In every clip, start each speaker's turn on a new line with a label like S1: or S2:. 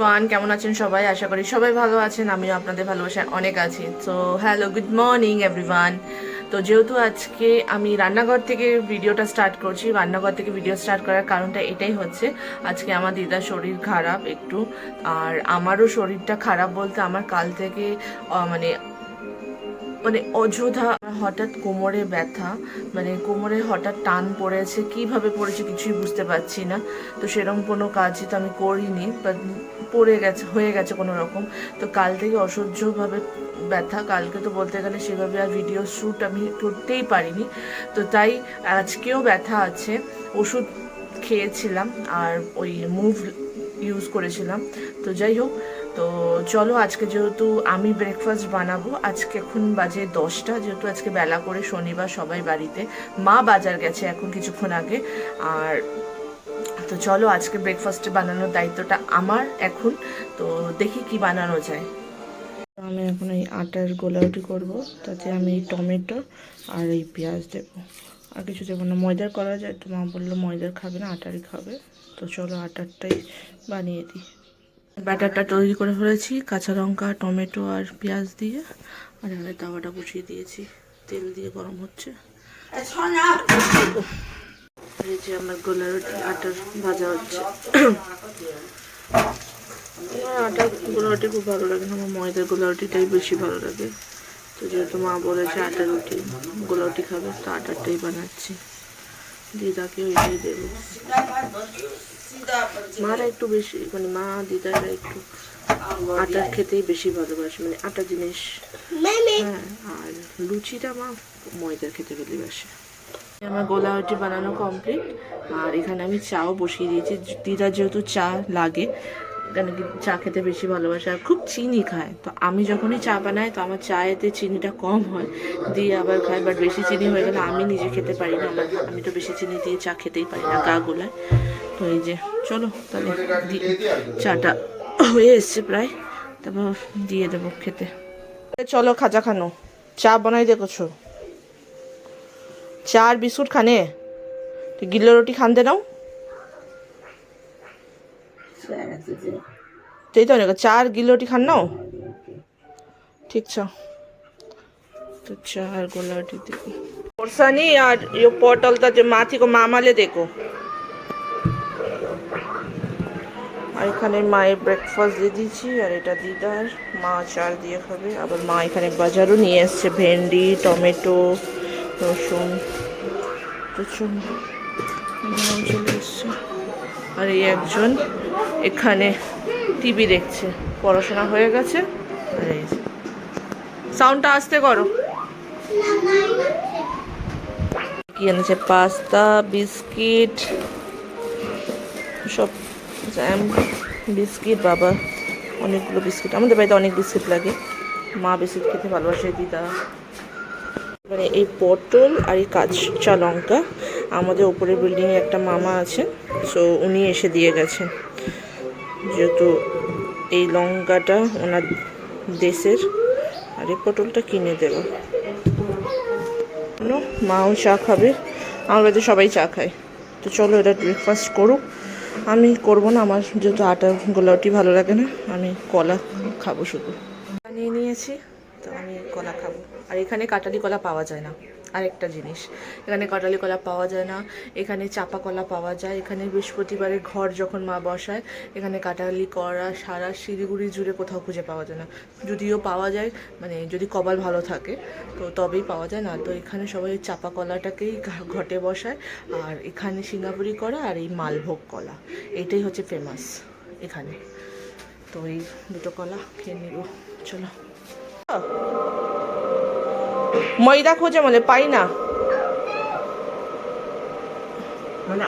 S1: One কেমন আছেন সবাই? আশা করি সবাই ভালো আছেন, আমিও আপনাদের ভালোবাসায় অনেক আছি। তো হ্যালো গুড মর্নিং এভরিওয়ান তো যেহেতু আজকে আমি রান্নাঘর থেকে ভিডিওটা স্টার্ট করছি, রান্নাঘর থেকে ভিডিও স্টার্ট করার কারণটা এটাই হচ্ছে, আজকে আমার দিদার শরীর খারাপ একটু, আর আমারও শরীরটা খারাপ বলতে আমার কাল থেকে মানে মানে অযোধ্যা হঠাৎ কোমরে ব্যথা মানে কোমরে হঠাৎ টান পড়েছে, কীভাবে পড়েছে কিছুই বুঝতে পারছি না। তো সেরকম কোনো কাজই তো আমি করিনি বাট পড়ে গেছে, হয়ে গেছে কোনো রকম। তো কাল থেকে অসহ্যভাবে ব্যথা, কালকে তো বলতে গেলে সেভাবে আর ভিডিও শ্যুট আমি করতেই পারিনি। তো তাই আজকেও ব্যথা আছে, ওষুধ খেয়েছিলাম আর ওই মুভ ইউজ করেছিলাম। তো যাই হোক তো চলো আজকে যেহেতু আমি ব্রেকফাস্ট বানাবো, আজকে এখন বাজে দশটা, যেহেতু আজকে বেলা করে শনিবার সবাই বাড়িতে, মা বাজার গেছে এখন কিছুক্ষণ আগে, আর তো চলো আজকে ব্রেকফাস্টে বানানোর দায়িত্বটা আমার এখন, তো দেখি কি বানানো যায়। আমি এখন এই আটার গোলাউটি করব, তাতে আমি এই টমেটো আর এই পেঁয়াজ দেবো। আর কিছু দেবো না, ময়দার করা যায়, তো মা বলল ময়দার খাবে না, আটারই খাবে। তো চলো আটারটাই বানিয়ে দিই। ব্যাটারটা তৈরি করে ফেলেছি, কাঁচা লঙ্কা, টমেটো আর পেঁয়াজ দিয়ে। আর এখানে তাওয়াটা বসিয়ে দিয়েছি, তেল দিয়ে গরম হচ্ছে। এই যে আমার গোলা আটার ভাজা হচ্ছে। আমার আটার গোলা খুব ভালো লাগে না, আমার ময়দার গোলা রুটিটাই বেশি ভালো লাগে। তো যেহেতু মা বলেছে আটা রুটি গোলা রুটি খাবে, তো আটারটাই বানাচ্ছি। দিদাকে ওইটাই দেবো। মারা একটু বেশি মানে মা দিদারা একটু আটার খেতেই বেশি ভালোবাসে মানে আটা জিনিস। হ্যাঁ আর লুচিটা মা ময়দার খেতে ভালোবাসে। আমার গোলা রুটি বানানো কমপ্লিট আর এখানে আমি চাও বসিয়ে দিয়েছি। দিদা যেহেতু চা লাগে এখানে কি চা খেতে বেশি ভালোবাসে আর খুব চিনি খায়। তো আমি যখনই চা বানাই তো আমার চায়েতে চিনিটা কম হয়। দিয়ে আবার খাই বাট বেশি চিনি হয়ে গেলে আমি নিজে খেতে পারি না। আমার আমি তো বেশি চিনি দিয়ে চা খেতেই পারি না গা গোলায়। তো এই যে চলো তাহলে দি- চাটা হয়ে এসছে প্রায় তারপর দিয়ে দেবো খেতে চলো খাজা খানো চা বানাই দেখছো চা আর বিস্কুট খানে তো গিল্লো রুটি খানতে নাও त्यही त भनेको चार गिलोटी खान हौ ठिक छ त्यो चार गोलाटी दिएको खोर्सानी আর यो पटल त त्यो माथिको मामाले दिएको এখানে মায়ের ব্রেকফাস্ট দিয়ে দিচ্ছি, আর এটা দিদার। মা চার দিয়ে খাবে। আবার মা এখানে বাজারও নিয়ে এসছে ভেন্ডি, টমেটো, রসুন এখানেও চলে আর এই একজন এখানে টিভি দেখছে। পড়াশোনা হয়ে গেছে। আর এই সাউন্ডটা আসতে করো। কি এনেছে? পাস্তা, বিস্কিট, সব জ্যাম বিস্কিট বাবা, অনেকগুলো বিস্কিট আমাদের বাড়িতে অনেক বিস্কিট লাগে। মা বিস্কিট খেতে ভালোবাসে, দিদা। মানে এই পটল আর এই কাঁচা লঙ্কা, আমাদের ওপরের বিল্ডিংয়ে একটা মামা আছে সো উনি এসে দিয়ে গেছেন যেহেতু এই লঙ্কাটা ওনার দেশের, আর এই পটলটা কিনে দেবো। মাও চা খাবে আমার বাড়িতে সবাই চা খায়। তো চলো এটা ব্রেকফাস্ট করুক। আমি করব না, আমার যেহেতু আটা গোলাটি ভালো লাগে না, আমি কলা খাব শুধু। নিয়ে নিয়েছি, তো আমি কলা খাব। আর এখানে কাটালি কলা পাওয়া যায় না। আরেকটা জিনিস। এখানে কাটালি কলা পাওয়া যায় না, এখানে চাপা কলা পাওয়া যায়, এখানে বৃহস্পতিবারে ঘর যখন মা বসায়, এখানে কাটালি করা সারা, শিলিগুড়ি জুড়ে কোথাও খুঁজে পাওয়া যায় না। যদিও পাওয়া যায় মানে যদি কপাল ভালো থাকে, তো তবেই পাওয়া যায় না। তো এখানে সবাই চাপা কলাটাকেই ঘটে বসায়, আর এখানে সিঙ্গাপুরি করা আর এই মালভোগ কলা, এটাই হচ্ছে ফেমাস এখানে। তো এই দুটো কলা খেয়ে নিব, চলো। ময়দা খোঁজে মানে পাই না।
S2: মানে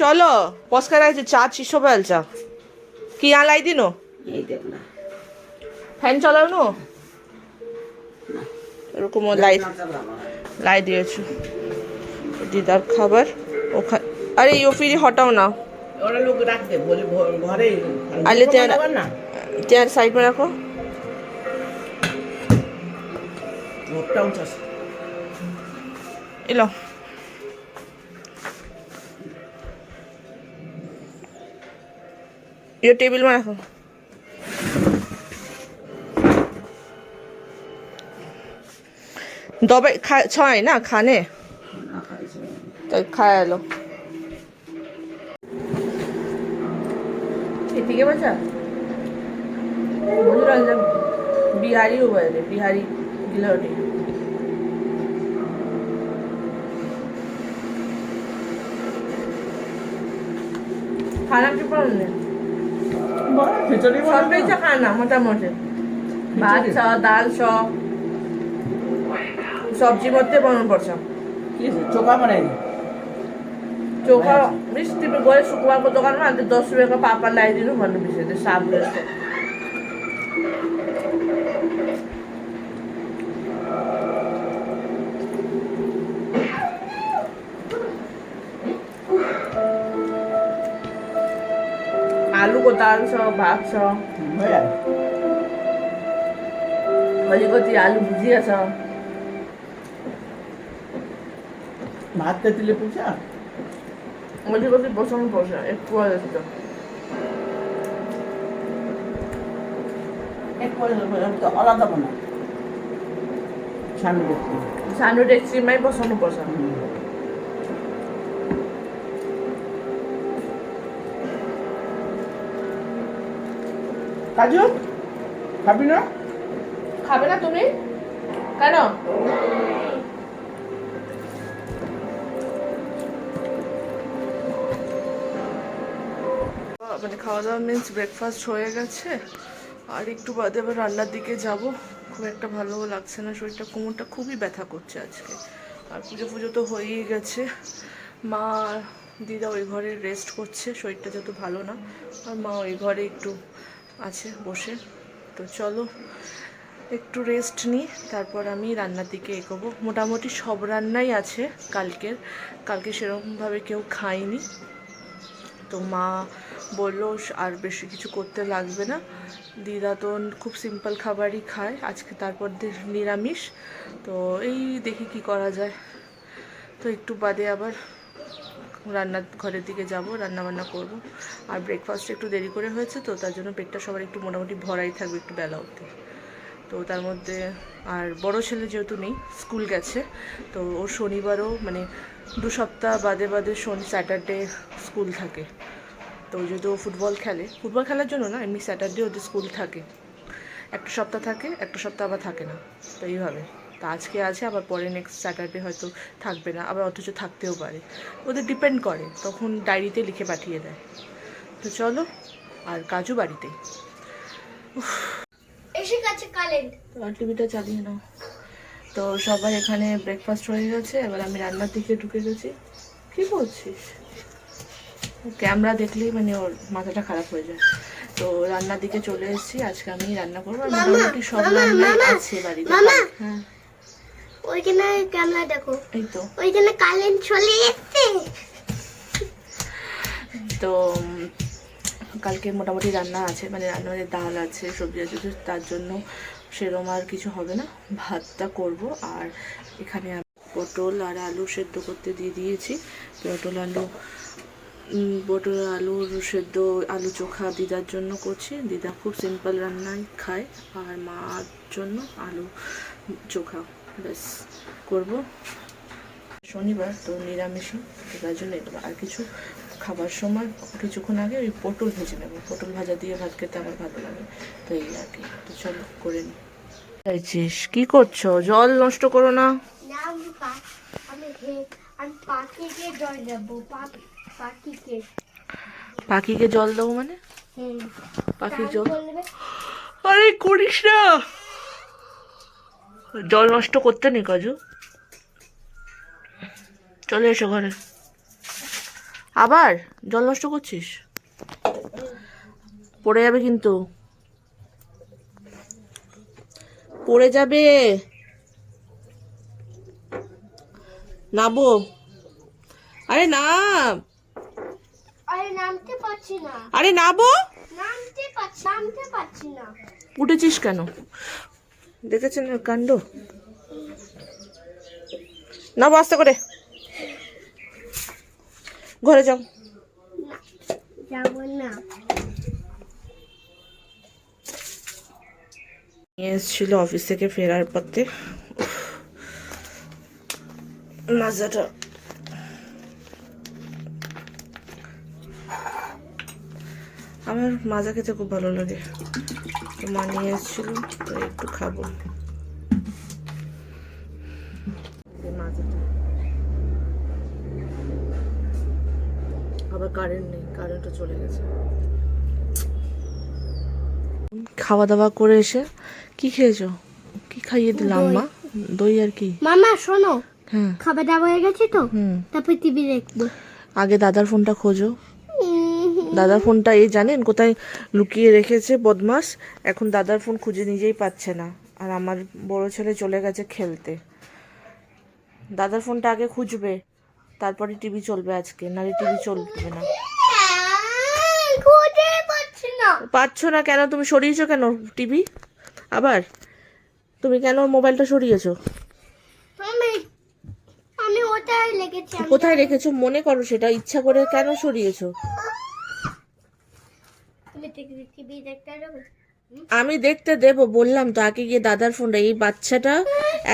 S1: চলো পস্কা রাখছে চা চিশো বেলচা কি আলাই দিনো? ফ্যান চালাও নো? এরকম
S2: বাবা
S1: লাই দিয়েছ। দিদার খাবার ওখানে আরে ইও ফিরি হটাও না।
S2: ওরা লোক রাখতে বলে ঘরে
S1: আলে তেয়ার তেয়ার সাইড में রাখো।
S2: রোদটা উঁচা
S1: এলো। ইয়ে টেবিল বানাতো দবে ছয় না খানে? তো খায় এলো। এদিকে বাচ্চা বিহারি উবাইলে বিহারি গিলাটি খারাপ কি
S2: বললেন সবই
S1: তো। খায় না মোটামুটি। ভাত ছ ডাল ছ সবজি মধ্যে বরণ
S2: করছাম চোখা বানাই
S1: চোখা মিষ্টি করে শুকুয়ার দোকান দশ রুপিয়া পাপা লাই দিন ভালো বিষয় সাপ દાળ છો ભાત
S2: છો
S1: હલીકોથી આલુ ભુજીયા છો
S2: ভাত খেতে পোষা
S1: হলিকতি প্রচণ্ড
S2: পোষা একটু আসতো আলাদা বানা সানু ডেক্সি
S1: সানু ডেক্সি মাই পছন্দ পোষা
S2: কাজু? খাবি না?
S1: খাবে না তুমি? কেন? মানে খাওয়া দাওয়া মিন্স ব্রেকফাস্ট হয়ে গেছে। আর একটু বাদে আবার রান্নার দিকে যাব। খুব একটা ভালো লাগছে না শরীরটা কোমরটা খুবই ব্যথা করছে আজকে। আর পুজো পুজো তো হয়েই গেছে। মা দিদা ওই ঘরে রেস্ট করছে শরীরটা যত ভালো না। আর মা ওই ঘরে একটু আছে, বসে। তো চলো, একটু রেস্ট নিই তারপর আমি রান্নার দিকে এগোবো। মোটামুটি সব রান্নাই আছে কালকের। কালকে সেরকমভাবে কেউ খায়নি। তো মা বলল আর বেশি কিছু করতে লাগবে না। দিদা তো খুব সিম্পল খাবারই খায়। আজকে তারপর নিরামিষ। তো এই দেখি কি করা যায়। তো একটু বাদে আবার রান্নার ঘরের দিকে যাব রান্না বান্না করব। আর ব্রেকফাস্ট একটু দেরি করে হয়েছে তো, তার জন্য পেটটা সবার একটু মোটামুটি ভরাই থাকবে একটু বেলা অবধি। তো তার মধ্যে আর বড় ছেলে যেহেতু নেই, স্কুল গেছে, তো ওর শনিবারও মানে দু সপ্তাহ বাদে বাদে শনি স্যাটারডে স্কুল থাকে। তো যেহেতু ও ফুটবল খেলে, ফুটবল খেলার জন্য না, এমনি স্যাটারডে ওদের স্কুল থাকে। একটা সপ্তাহ থাকে, একটা সপ্তাহ আবার থাকে না, তো এইভাবে। তা আজকে আছে আবার পরে নেক্সট স্যাটারডে হয়তো থাকবে না আবার অথচ থাকতেও পারে। ওদের ডিপেন্ড করে তখন ডায়েরিতে লিখে পাঠিয়ে দেয়। তো চলো আর কাজু বাড়িতেই
S3: এসে গেছে কারেন্ট
S1: আর টিভিটা চালিয়ে নাও। তো সবাই এখানে ব্রেকফাস্ট হয়ে গেছে এবার আমি রান্নার দিকে ঢুকে গেছি। কি বলছিস ক্যামেরা দেখলেই মানে ওর মাথাটা খারাপ হয়ে যায়। তো রান্নার দিকে চলে এসেছি আজকে আমি রান্না করব। আর মোটামুটি সব রান্নাই আছে বাড়িতে। হ্যাঁ।
S3: ওইখানে ক্যামেরা দেখো।
S1: এই তো।
S3: ওইখানে কারেন্ট চলে এসছে।
S1: তো কালকে মোটামুটি রান্না আছে মানে রান্নার ডাল আছে সবজি আছে তো তার জন্য সেরম আর কিছু হবে না। ভাতটা করব আর এখানে পটল আর আলু সেদ্ধ করতে দিয়ে দিয়েছি। পটল আলু পটল আলুর সেদ্ধ আলু চোখা দিদার জন্য করছি। দিদা খুব সিম্পল রান্নাই খায় আর মার জন্য আলু চোখা। ব্যাস করব। শনিবার তো নিরামিষই তো তার জন্য আর কিছু খাবার সময় কিছুক্ষণ আগে ওই পটল ভেজে নেব। পটল ভাজা দিয়ে ভাত খেতে আমার ভালো লাগে তো এই আর কি। তো চলো করে নি। চাইছিস কি করছ? জল নষ্ট করো না।
S3: পাখিকে জল দেবো
S1: মানে? পাখির জল? আরে করিস না! জল নষ্ট করতে নেই কাজু। চলে এসো ঘরে। আবার জল নষ্ট করছিস? পড়ে যাবে কিন্তু। পড়ে যাবে। নাবো আরে না
S3: আরে নামতে পারছি না।
S1: আরে নাবো
S3: নামতে পারছি না।
S1: উঠেছিস কেন? দেখেছেন ওর কাণ্ড? না আস্তে করে। ঘরে যাও।
S3: নিয়ে
S1: এসেছিল অফিস থেকে ফেরার পথে। মাজাটা। আমার মাজা খেতে খুব ভালো লাগে। তো মা নিয়ে এসেছিল তো একটু খাব। আবার কারেন্ট নেই কারেন্টও চলে গেছে। খাওয়া দাওয়া করে এসে কি খেয়েছো? কি খাইয়ে দিলাম মা দই আর কি?
S3: মামা শোনো।
S1: হ্যাঁ।
S3: খাবার দাবার হয়ে গেছে তো? তারপর টিভি দেখব।
S1: আগে দাদার ফোনটা খোঁজো। দাদার ফোনটা এই জানেন? কোথায় লুকিয়ে রেখেছে বদমাস? এখন দাদার ফোন খুঁজে নিজেই পাচ্ছে না। আর আমার বড় ছেলে চলে গেছে খেলতে। দাদার ফোনটা আগে খুঁজবে। তারপরে টিভি চলবে আজকে নাহলে টিভি চলবে না।
S3: পাচ্ছ না।
S1: কেন? তুমি সরিয়েছো কেন টিভি? আবার? তুমি কেন মোবাইলটা সরিয়েছো? কোথায় রেখেছো? মনে করো সেটা। ইচ্ছা করে কেন সরিয়েছো
S3: তুমি টিভি দেখতে যাবে
S1: আমি দেখতে দেব বললাম তো আগে গিয়ে দাদার ফোনটা এই বাচ্চাটা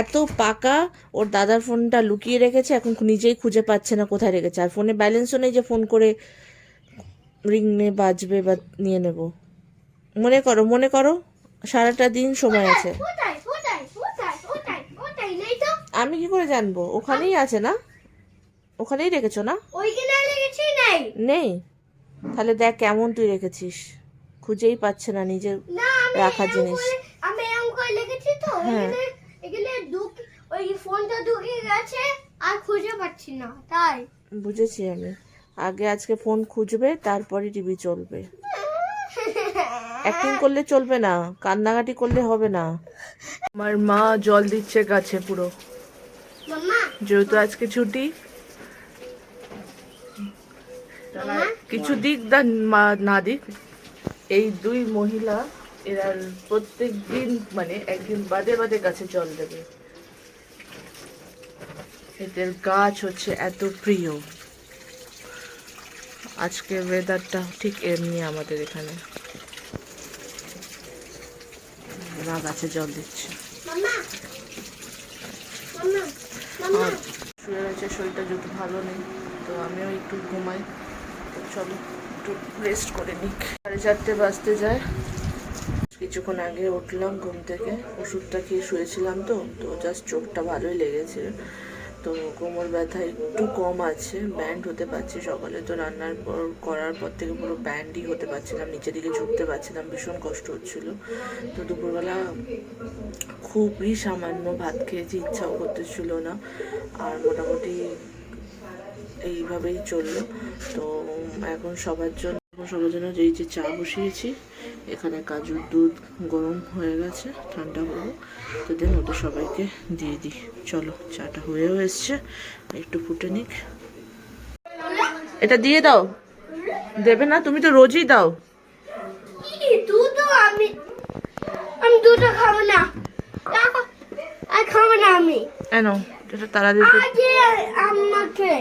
S1: এত পাকা ওর দাদার ফোনটা লুকিয়ে রেখেছে এখন নিজেই খুঁজে পাচ্ছে না কোথায় রেখেছে। আর ফোনে ব্যালেন্সও নেই যে ফোন করে রিং নে বাজবে বা নিয়ে নেব। মনে করো মনে করো সারাটা দিন সময় আছে। আমি কি করে জানব? ওখানেই আছে না? ওখানেই রেখেছো না?
S3: নেই।
S1: তাহলে দেখ কেমন তুই রেখেছিস। খুঁজেই পাচ্ছে না নিজের
S3: এরম
S1: জিনিস।
S3: আমি করে তো
S1: হ্যাঁ।
S3: এখানে এখানে ওই ফোনটা ঢুকে গেছে আর খুঁজে পাচ্ছি না তাই।
S1: বুঝেছি আমি। আগে আজকে ফোন খুঁজবে তারপরে টিভি চলবে। অ্যাক্টিং করলে চলবে না কান্নাকাটি করলে হবে না। আমার মা জল দিচ্ছে গাছে পুরো। যেহেতু আজকে ছুটি কিছু দিক দা মা না দিক। এই দুই মহিলা এরা প্রত্যেক দিন মানে একদিন বাদে বাদে গাছে জল দেবে। এদের গাছ হচ্ছে এত প্রিয়। আজকে ওয়েদারটা ঠিক এমনি আমাদের এখানে। গাছে জল দিচ্ছে। শুয়ে রয়েছে শরীরটা যেহেতু ভালো নেই তো আমিও একটু ঘুমাই। তো চলো একটু রেস্ট করে নিই সাড়ে চারটে বাজতে যায়। কিছুক্ষণ আগে উঠলাম ঘুম থেকে। ওষুধটা খেয়ে শুয়েছিলাম তো তো জাস্ট চোখটা ভালোই লেগেছে। তো কোমর ব্যথা একটু কম আছে ব্যান্ড হতে পারছি সকালে। তো রান্নার পর, করার পর থেকে পুরো ব্যান্ডই হতে পারছিলাম, নিচের দিকে ঝুঁকতে পারছিলাম, ভীষণ কষ্ট হচ্ছিল। তো দুপুরবেলা খুবই সামান্য ভাত খেয়েছি, ইচ্ছাও করতেছিল না। আর মোটামুটি এইভাবেই চলল। তো এখন সবার জন্য এখন সবার জন্য যেই যে চা বসিয়েছি এখানে কাজুর দুধ গরম হয়ে গেছে ঠান্ডা করব তো দেন ওটা সবাইকে দিয়ে দিই। চলো চাটা হয়েও এসছে একটু ফুটে নিক। এটা দিয়ে দাও। দেবে না তুমি তো রোজই দাও।
S3: আমি? আমি দুধ খাব না। আর খাব না আমি।
S1: কেন এটা তারা দিতে
S3: আগে আমাকে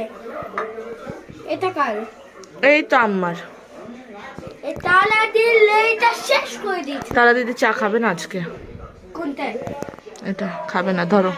S3: এটা কার?
S1: এই তো আম্মার।
S3: এই তালা দিলে এটা শেষ করে দিচ্ছি।
S1: তারা দিদি চা খাবে না আজকে?
S3: কোনটা
S1: এটা খাবে না ধরো।